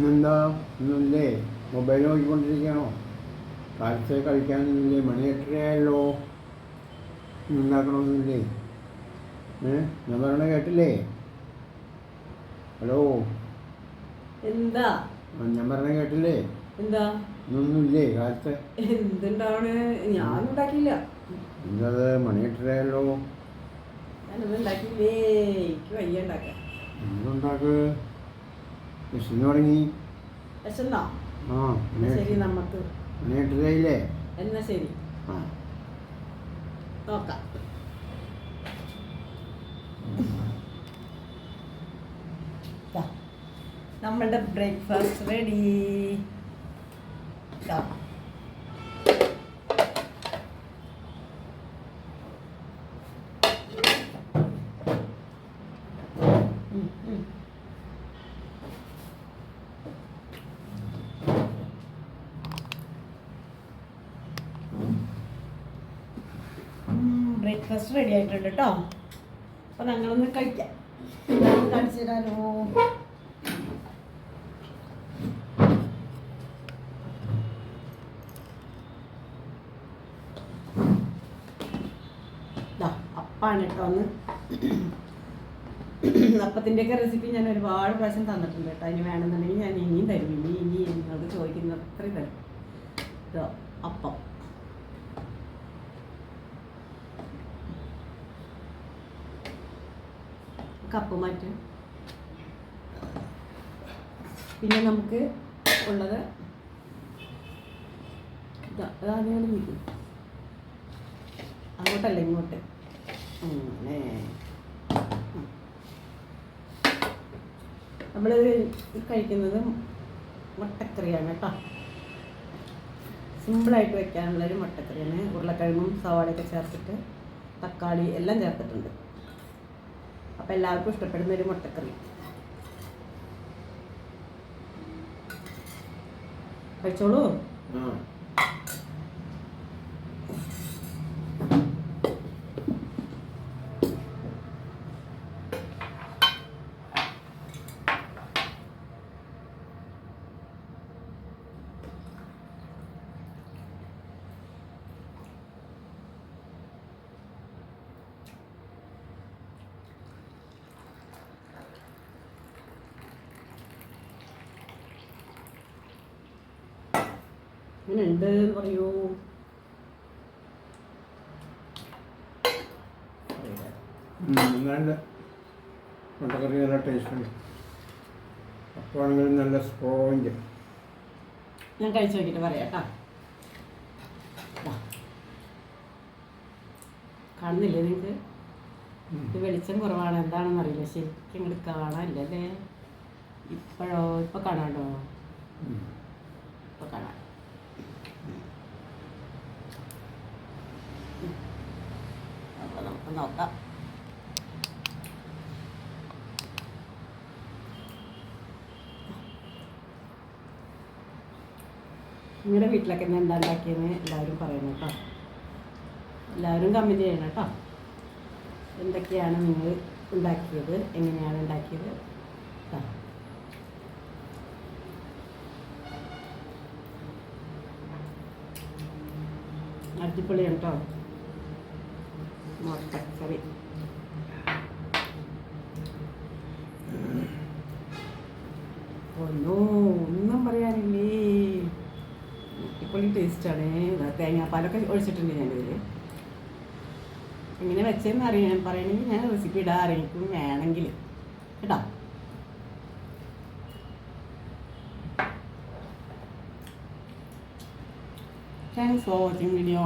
ഇന്നെന്താ? ഇന്നില്ലേ? മൊബൈൽ നോക്കിക്കൊണ്ടിരിക്കുകയാണോ? കാലത്തെ കളിക്കാനൊന്നുമില്ലേ മണി എട്ടരയായല്ലോ. ഉണ്ടാക്കണമെന്നില്ലേ ഏ? ഞാൻ പറയണ കേട്ടില്ലേ? ഹലോ? എന്താ? ഞാൻ പറഞ്ഞ കേട്ടില്ലേ? എന്താ? ഇന്നൊന്നുമില്ലേ കാലത്ത്? എന്തുണ്ടാവണ്? ഞാൻ ഉണ്ടാക്കിയില്ല. എന്തത് മണി ഞാനൊന്നും ഉണ്ടാക്കിയില്ലേ? എനിക്ക് വയ്യ ഉണ്ടാക്കാൻ. എന്തുണ്ടാക്ക്? വിശന്ന്? തുടങ്ങി വിശന്നോ ആ ശരി നമുക്ക് മണി എന്നാ ശരി. ആ. നോക്കാം. നമ്മളുടെ ബ്രേക്ക്ഫാസ്റ്റ് റെഡി. ബ്രേക്ക്ഫാസ്റ്റ് റെഡി ആയിട്ടുണ്ട് കേട്ടോ അപ്പൊ ഞങ്ങളൊന്ന് കഴിക്കാം. കാണിച്ചു തരാനോ അപ്പാണ് കേട്ടോ ഒന്ന് അപ്പത്തിന്റെയൊക്കെ റെസിപ്പി ഞാൻ ഒരുപാട് പ്രാവശ്യം തന്നിട്ടുണ്ട് കേട്ടോ അതിന് വേണമെന്നുണ്ടെങ്കിൽ ഞാൻ ഇനിയും തരും. ഇനി ഇനി നിങ്ങൾക്ക് ചോദിക്കുന്ന അത്രയും തരും അപ്പം. കപ്പ് മാറ്റാം. പിന്നെ നമുക്ക് ഉള്ളത് അതാണ് അങ്ങോട്ടല്ല ഇങ്ങോട്ട്. നമ്മൾ കഴിക്കുന്നത് മുട്ടക്കറിയാണ് കേട്ടോ. സിമ്പിളായിട്ട് വെക്കാനുള്ളൊരു മുട്ടക്കറിയാണ്. ഉരുളക്കിഴങ്ങും സവാളയൊക്കെ ചേർത്തിട്ട് തക്കാളി എല്ലാം ചേർത്തിട്ടുണ്ട്. അപ്പം എല്ലാവർക്കും ഇഷ്ടപ്പെടുന്ന ഒരു മുട്ടക്കറി. കഴിച്ചോളൂ? ഇങ്ങനെ ഉണ്ട് എന്ന് പറയൂ മുട്ടക്കറി നല്ല ടേസ്റ്റ് ഉണ്ട്. അപ്പോഴാണെങ്കിൽ നല്ല സ്പോഞ്ച് ഞാൻ കഴിച്ചു നോക്കിയിട്ട് പറയാം കേട്ടോ. കാണുന്നില്ലേ നിങ്ങൾക്ക് ഇത് വെളിച്ചം കുറവാണ്. എന്താണെന്ന് അറിയില്ല. ശരിക്കും ഇങ്ങോട്ട് കാണാനില്ലല്ലേ? ഇപ്പോഴോ? ഇപ്പൊ കാണാണ്ടോ? ഇപ്പൊ കാണാം അപ്പൊ നമുക്ക് നോക്കാം. നിങ്ങളുടെ വീട്ടിലൊക്കെ ഞാൻ എന്താ ഉണ്ടാക്കിയെന്ന് എല്ലാവരും പറയണം കേട്ടോ. എല്ലാവരും കമന്റ് ചെയ്യണം കേട്ടോ. എന്തൊക്കെയാണ് നിങ്ങൾ ഉണ്ടാക്കിയത്? എങ്ങനെയാണ് ഉണ്ടാക്കിയത്. അടിപൊളിയാണ് കേട്ടോ മുട്ടക്കറി ഒന്നോ ഒന്നും പറയാനില്ലേ. അടിപൊളി ടേസ്റ്റാണ് തേങ്ങാപ്പാലൊക്കെ ഒഴിച്ചിട്ടുണ്ട് ഞാനിതിൽ എങ്ങനെ വെച്ചതെന്ന് അറിയാൻ പറയണമെങ്കിൽ ഞാൻ റെസിപ്പി ഇടാൻ അറിയിക്കും വേണമെങ്കിൽ. കേട്ടോ? Thanks for watching video